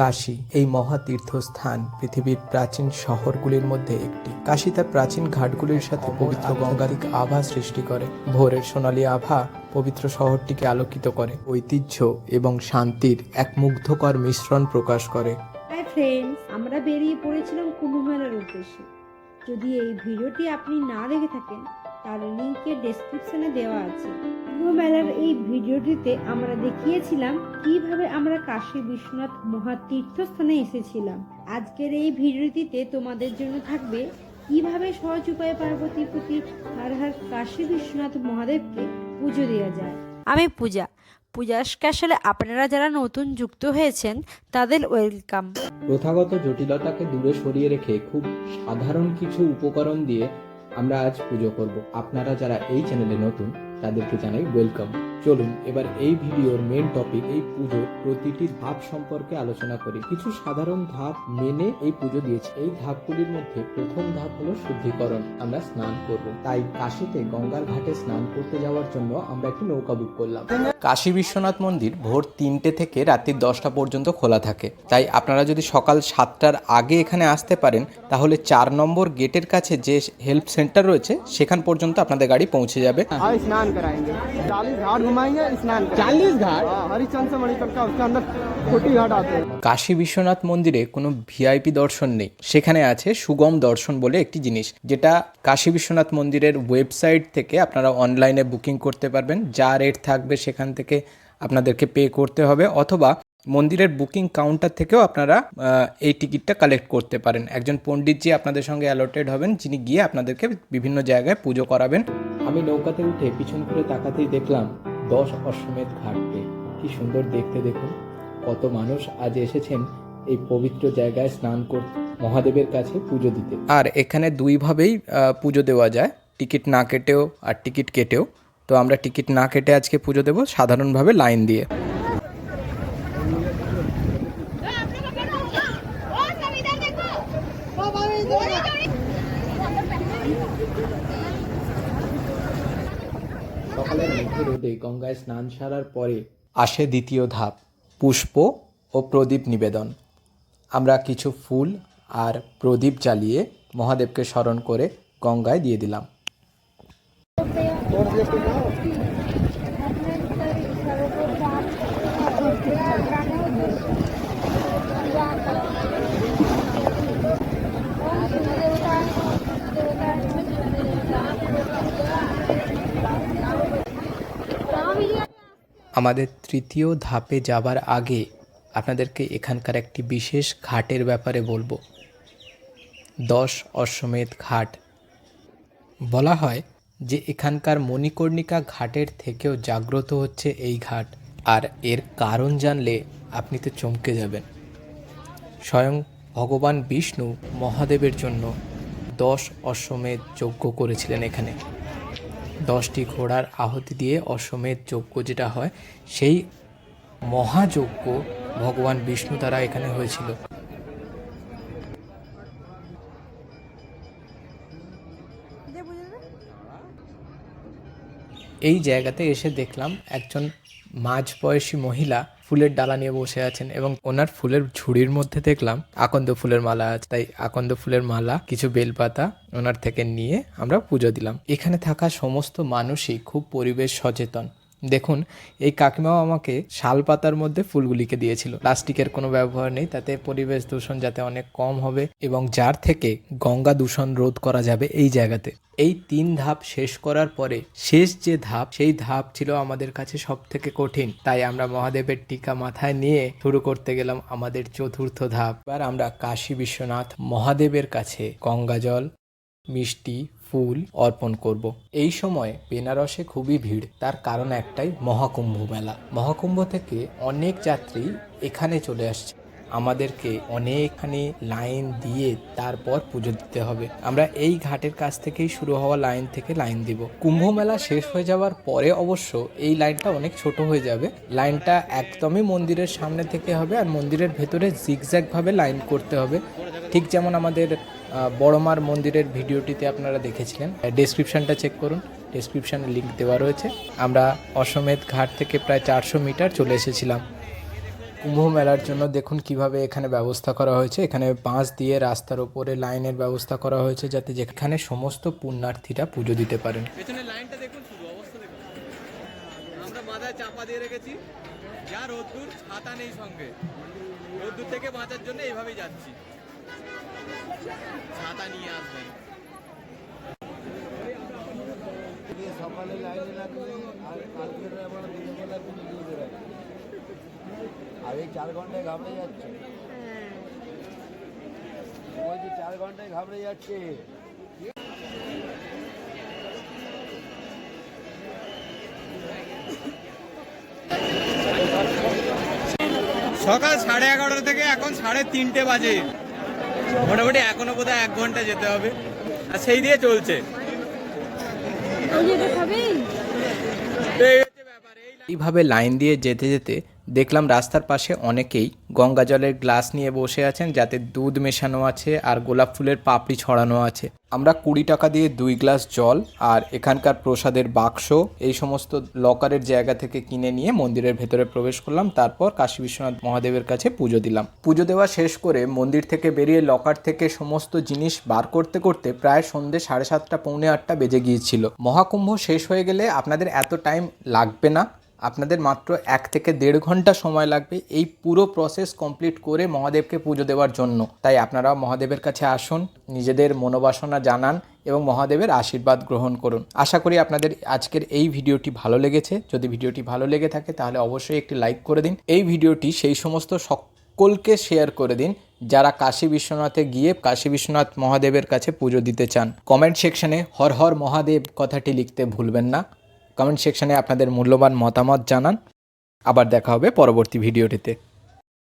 কাশী এই মহা তীর্থস্থান পৃথিবীর প্রাচীন শহরগুলির মধ্যে একটি। কাশী তার প্রাচীন ঘাটগুলির সাথে পবিত্র গঙ্গাধিক আভা সৃষ্টি করে। ভোরের সোনালী আভা পবিত্র শহরটিকে আলোকিত করে। ঐতিহ্য এবং শান্তির এক মুগ্ধকর মিশ্রণ প্রকাশ করে। ফ্রেন্ডস আমরা বেরিয়ে পড়েছিলাম কুম্ভ মেলার উদ্দেশ্যে। যদি এই ভিডিওটি আপনি না দেখে থাকেন তাহলে লিঙ্কে ডেসক্রিপশনে দেওয়া আছে। কুম্ভ মেলার এই ভিডিওটিতে আমরা দেখিয়েছিলাম কীভাবে আমরা কাশী বিশ্বনাথ মহাতীর্থস্থানে এসেছিলাম। আজকের এই ভিডিওটিতে তোমাদের জন্য থাকবে কীভাবে সহজ উপায়ে পার্বতী প্রতি হার হার কাশী বিশ্বনাথ মহাদেবকে পুজো দেওয়া যায়। আমি পূজা। পূজা ক্যাশেলে আপনারা যারা নতুন যুক্ত হয়েছেন তাদের ওয়েলকাম। প্রথাগত জটিলতাকে দূরে সরিয়ে রেখে খুব সাধারণ কিছু উপকরণ দিয়ে আমরা আজ পুজো করব। আপনারা যারা এই চ্যানেলে নতুন তাদেরকে জানাই ওয়েলকাম চলুন এবার এই ভিডিওর মেন টপিক এই পুজোর প্রতিটি ধাপ সম্পর্কে আলোচনা করি। কিছু সাধারণ ধাপ মেনে এই পুজো দিয়েছে। এই ধাপগুলির মধ্যে প্রথম ধাপ হলো শুদ্ধিকরণ। আমরা স্নান করব। তাই কাশীতে গঙ্গার ঘাটে স্নান করতে যাওয়ার জন্য আমরা একটি নৌকা বুক করলাম। কাশী বিশ্বনাথ মন্দির ভোর তিনটে থেকে রাত্রি দশটা পর্যন্ত খোলা থাকে। তাই আপনারা যদি সকাল সাতটার আগে এখানে আসতে পারেন তাহলে চার নম্বর গেটের কাছে যে হেল্প সেন্টার রয়েছে সেখান পর্যন্ত আপনাদের গাড়ি পৌঁছে যাবে। हाँ स्नान कराएंगे चालीस घाट घुमाएंगे स्नान चालीस घाट हरिचंद से मणिकल का उसके अंदर छोटी घाट आते हैं কাশী বিশ্বনাথ মন্দিরে কোনো ভিআইপি দর্শন নেই সেখানে আছে সুগম দর্শন বলে একটি জিনিস যেটা কাশী বিশ্বনাথ মন্দিরের ওয়েবসাইট থেকে আপনারা অনলাইনে বুকিং করতে পারবেন যা রেট থাকবে সেখান থেকে আপনাদেরকে পে করতে হবে অথবা মন্দিরের বুকিং কাউন্টার থেকেও আপনারা এই টিকিটটা কালেক্ট করতে পারেন। একজন পণ্ডিতজি আপনাদের সঙ্গে অ্যালোটেড হবেন যিনি গিয়ে আপনাদেরকে বিভিন্ন জায়গায় পুজো করাবেন। আমি নৌকাতে উঠে পিছন করে তাকাতেই দেখলাম দশ অশ্বমেধ ঘাটকে। কি সুন্দর দেখতে দেখুন। কত মানুষ আজ এসেছেন এই পবিত্র জায়গায় স্নান করতে মহাদেবের কাছে পুজো দিতে। আর এখানে দুইভাবেই পুজো দেওয়া যায়। টিকিট না কেটেও আর টিকিট কেটেও। তো আমরা টিকিট না কেটে আজকে পুজো দেবো সাধারণভাবে লাইন দিয়ে। মেঘে রোদে গঙ্গায় স্নান সারার পরে আসে দ্বিতীয় ধাপ, পুষ্প ও প্রদীপ নিবেদন। আমরা কিছু ফুল আর প্রদীপ জ্বালিয়ে মহাদেবকে স্মরণ করে গঙ্গায় দিয়ে দিলাম। আমাদের তৃতীয় ধাপে যাবার আগে আপনাদেরকে এখানকার একটি বিশেষ ঘাটের ব্যাপারে বলব। দশ অশ্বমেধ ঘাট। বলা হয় যে এখানকার মণিকর্ণিকা ঘাটের থেকেও জাগ্রত হচ্ছে এই ঘাট। আর এর কারণ জানলে আপনি তো চমকে যাবেন। স্বয়ং ভগবান বিষ্ণু মহাদেবের জন্য দশ অশ্বমেধ যজ্ঞ করেছিলেন এখানে। দশটি ঘোড়ার আহতি দিয়ে অশ্বমেধ যজ্ঞ যেটা হয়, সেই মহাযজ্ঞ ভগবান বিষ্ণু দ্বারা এখানে হয়েছিল। এই জায়গাতে এসে দেখলাম একজন মাঝ বয়সী মহিলা ফুলের ডালা নিয়ে বসে আছেন এবং ওনার ফুলের ঝুড়ির মধ্যে দেখলাম আকন্দ ফুলের মালা আছে। তাই আকন্দ ফুলের মালা, কিছু বেলপাতা ওনার থেকে নিয়ে আমরা পুজো দিলাম। এখানে থাকা সমস্ত মানুষই খুব পরিবেশ সচেতন। দেখুন, এই কাকিমাও আমাকে শাল পাতার মধ্যে ফুলগুলিকে দিয়েছিল। প্লাস্টিকের কোনো ব্যবহার নেই, তাতে পরিবেশ দূষণ যাতে অনেক কম হবে এবং যার থেকে গঙ্গা দূষণ রোধ করা যাবে এই জায়গাতে। এই তিন ধাপ শেষ করার পরে শেষ যে ধাপ, সেই ধাপ ছিল আমাদের কাছে সব থেকে কঠিন। তাই আমরা মহাদেবের টিকা মাথায় নিয়ে শুরু করতে গেলাম আমাদের চতুর্থ ধাপ। এবার আমরা কাশী বিশ্বনাথ মহাদেবের কাছে গঙ্গা জল, মিষ্টি ফুল অর্পণ করব। এই সময় বেনারসে খুবই ভিড়। তার কারণ একটাই, মহাকুম্ভ মেলা। মহাকুম্ভ থেকে অনেক যাত্রী এখানে চলে আসছে। আমাদেরকে অনেকখানি লাইন দিয়ে তারপর পুজো দিতে হবে। আমরা এই ঘাটের কাছ থেকেই শুরু হওয়া লাইন থেকে লাইন দিব। কুম্ভ মেলা শেষ হয়ে যাওয়ার পরে অবশ্য এই লাইনটা অনেক ছোট হয়ে যাবে। লাইনটা একদমই মন্দিরের সামনে থেকে হবে আর মন্দিরের ভেতরে জিগজ্যাগভাবে লাইন করতে হবে। ঠিক যেমন আমাদের বড়মার মন্দিরের ভিডিওটিতে আপনারা দেখেছিলেন। ডেসক্রিপশনটা চেক করুন। ডেসক্রিপশানে লিঙ্ক দেওয়া রয়েছে। আমরা অশ্বমেধ ঘাট থেকে প্রায় চারশো মিটার চলে এসেছিলাম। কুম্ভ মেলার জন্য দেখুন কীভাবে এখানে ব্যবস্থা করা হয়েছে। এখানে বাঁশ দিয়ে রাস্তার উপরে লাইনের ব্যবস্থা করা হয়েছে যাতে যেখানে সমস্ত পুণ্যার্থীরা পুজো দিতে পারেন। রোদ্দুর থেকে বাঁচার জন্য এইভাবেই যাচ্ছি। ছাতা নিয়ে আসবেন সকালে লাইনে লাগবে আর কালকে আবার দিনের বেলা তুমি দিয়ে দেবে আর এই চার ঘন্টায় ঘাবড়ে যাচ্ছে। বলছি চার ঘন্টায় ঘাবড়ে যাচ্ছে। সকাল সাড়ে এগারোটা থেকে এখন সাড়ে তিনটে বাজে। মোটামুটি এখনও বোধহয় এক ঘণ্টা যেতে হবে। আর সেই দিয়ে চলছে। এইভাবে লাইন দিয়ে যেতে যেতে দেখলাম রাস্তার পাশে অনেকেই গঙ্গা জলের গ্লাস নিয়ে বসে আছেন, যাতে দুধ মেশানো আছে আর গোলাপ ফুলের পাপড়ি ছড়ানো আছে। আমরা কুড়ি টাকা দিয়ে দুই গ্লাস জল আর এখানকার প্রসাদের বাক্স এই সমস্ত লকারের জায়গা থেকে কিনে নিয়ে মন্দিরের ভেতরে প্রবেশ করলাম। তারপর কাশী বিশ্বনাথ মহাদেবের কাছে পুজো দিলাম। পুজো দেওয়া শেষ করে মন্দির থেকে বেরিয়ে লকার থেকে সমস্ত জিনিস বার করতে করতে প্রায় সন্ধ্যে সাড়ে সাতটা, পৌনে আটটা বেজে গিয়েছিল। মহাকুম্ভ শেষ হয়ে গেলে আপনাদের এত টাইম লাগবে না। আপনাদের মাত্র এক থেকে দেড় ঘণ্টা সময় লাগবে এই পুরো প্রসেস কমপ্লিট করে মহাদেবকে পুজো দেওয়ার জন্য। তাই আপনারা মহাদেবের কাছে আসুন, নিজেদের মনোবাসনা জানান এবং মহাদেবের আশীর্বাদ গ্রহণ করুন। আশা করি আপনাদের আজকের এই ভিডিওটি ভালো লেগেছে। যদি ভিডিওটি ভালো লেগে থাকে তাহলে অবশ্যই একটি লাইক করে দিন। এই ভিডিওটি সেই সমস্ত সকলকে শেয়ার করে দিন যারা কাশী বিশ্বনাথে গিয়ে কাশী বিশ্বনাথ মহাদেবের কাছে পুজো দিতে চান। কমেন্ট সেকশনে হর হর মহাদেব কথাটি লিখতে ভুলবেন না। কমেন্ট সেকশনে আপনাদের মূল্যবান মতামত জানান। আবার দেখা হবে পরবর্তী ভিডিওটিতে।